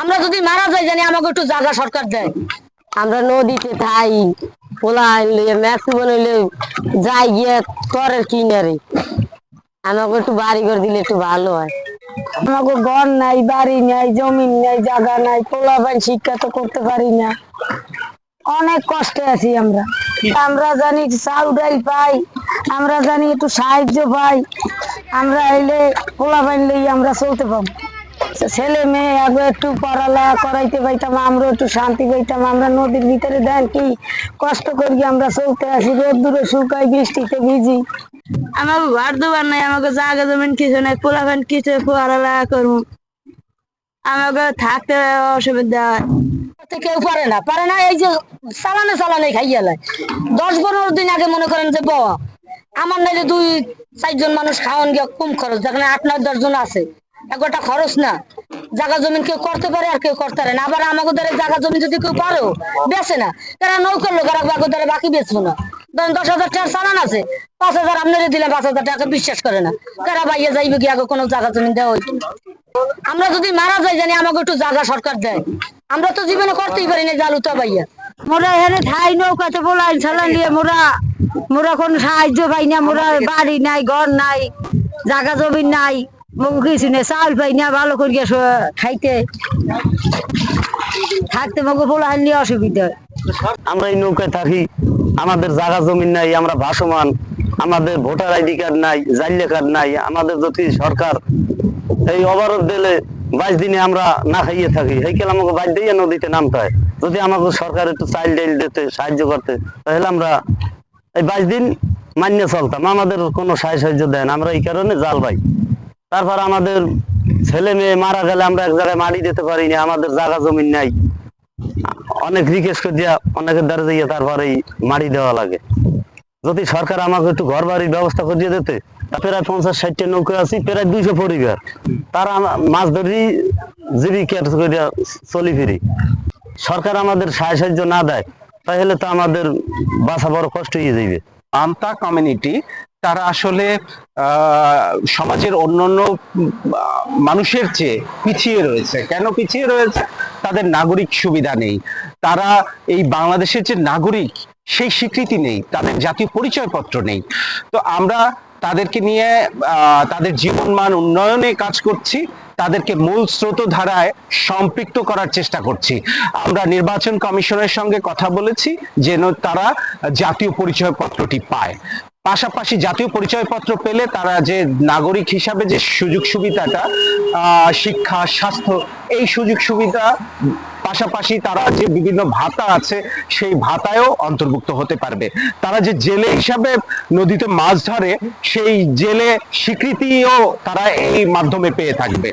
আমরা যদি মারা যাই, জানি আমাকে একটু জায়গা সরকার দেয়। আমরা নদীতে থাই পোলা ম্যাক্সিমাম হইলে যাই গিয়ে করের কিনারে। আমাকে একটু বাড়ি করে দিলে একটু ভালো হয়। আমাকে ঘর নাই, বাড়ি নাই জমি নাই, জায়গা নাই, পোলা পাই শিক্ষা তো করতে পারি না। অনেক কষ্টে আছি আমরা। আমরা জানি চাল, ডাল পাই, আমরা জানি একটু সাহায্য পাই। আমরা এলে পোলা পাইন লই আমরা চলতে পাবো ছেলে মেয়ে আগে একটু পড়ালেখা করাইতে পাইতাম, আমরা একটু শান্তি পাইতাম, আমরা নদীর ভিতরে দেন কি কষ্ট করি আমরা চলতে আসি রোদ্দুরে শুকাই বৃষ্টিতে ভিজি। আমাকে ঘর দুবার নাই, আমাকে জায়গা জমিন কিছু নাই পোলাপান কিছু পড়ালেখা করব। আমাকে থাকতে অসুবিধা হয়। কেউ পারে না পারে না, এই যে চালানে চালানে খাইয়া লাই দশ পনেরো দিন আগে মনে করেন যে, বাবা, আমার নাইলে দুই চারজন মানুষ খাওয়ান গিয়ে কম খরচ যেখানে আট নয় দশ জন আছে। একটা খরচ না। জায়গা জমিন কেউ করতে পারে আর কেউ করতে পারে না। আবার আমাকে ধরে জায়গা জমিন যদি কেউ পারো বেছে না। তারা নৌকার লোক আর আমাকে ধরে বাকি বেচবো না। ধরেন দশ হাজার টাকা চালান আছে। পাঁচ হাজার আপনারা দিলে পাঁচ হাজার টাকা বিশ্বাস করে না। তারা বাইরে যাইবে কি আগে কোনো জায়গা জমিন দেওয়া হইতো আমরা যদি মারা যাই জানি আমাকে একটু জায়গা সরকার দেয়। আমরা তো জীবনে করতেই পারি না জালুতা বাইয়া। মোরা এখানে ঠাই নৌকাতে বলাই চালান দিয়ে মোরা মোরা কোনো সাহায্য পাই না, মোরা বাড়ি নাই, ঘর নাই জায়গা জমি নাই। চাউল পাই না, ভালো করিয়া খাইতে। থাকতে মগো বলা নিয়ে অসুবিধা। আমরা এই নৌকায় থাকি, আমাদের জায়গা জমি নাই, আমরা ভাসমান, আমাদের ভোটার আইডি কার্ড নাই জাইলে কার্ড নাই, আমাদের যদি সরকার এই অবরোধ দিলে বাইশ দিনে আমরা না খাইয়ে থাকি এই আমাকে বাইর দিয়ে নদীতে নামতে হয়। যদি আমাকে সরকার একটু চাইল ডাইল দিতে, সাহায্য করতে, তাহলে আমরা এই বাইশ দিন মান্য চলতাম, আমাদের কোনো সাহায্য সাহায্য দেয় না আমরা এই কারণে জাল পাই। তারপর আমাদের ছেলে মেয়ে মারা গেলে আমরা এক জায়গায় মারি দিতে পারি না আমাদের জায়গা জমিন নাই। অনেক রিকোয়েস্ট করে দিয়া অনেকের দ্বারা দিয়ে তারপরে মারি দেওয়া লাগে। যদি সরকার আমাকে একটু ঘর বাড়ির ব্যবস্থা করে দিয়ে দিতে প্রায় পঞ্চাশ ষাটটা নৌকা আছি, প্রায় দুইশো পরিবার। তারা মাছ ধরি জীবিকা করে চলি ফিরি। সরকার আমাদের সাহায্য সাহায্য না দেয়, তাহলে তো আমাদের বাসা বড় কষ্ট হয়ে যাবে আন্তা কমিউনিটি তারা আসলে সমাজের অন্যান্য মানুষের চেয়ে পিছিয়ে রয়েছে। কেন পিছিয়ে রয়েছে? তাদের নাগরিক সুবিধা নেই। তারা এই বাংলাদেশের যে নাগরিক, সেই স্বীকৃতি নেই। তাদের জাতীয় পরিচয়পত্র নেই। তো আমরা তাদেরকে নিয়ে তাদের জীবনমান উন্নয়নে কাজ করছি, তাদেরকে মূল স্রোতধারায় সম্পৃক্ত করার চেষ্টা করছি। আমরা নির্বাচন কমিশনের সঙ্গে কথা বলেছি, যেন তারা জাতীয় পরিচয়পত্রটি পায়। পাশাপাশি জাতীয় পরিচয়পত্র পেলে তারা যে নাগরিক হিসাবে যে সুযোগ সুবিধাটা শিক্ষা, স্বাস্থ্য, এই সুযোগ সুবিধা পাশাপাশি তারা যে বিভিন্ন ভাতা আছে, সেই ভাতায়ও অন্তর্ভুক্ত হতে পারবে। তারা যে জেলে হিসাবে নদীতে মাছ ধরে, সেই জেলে স্বীকৃতিও তারা এই মাধ্যমে পেয়ে থাকবে।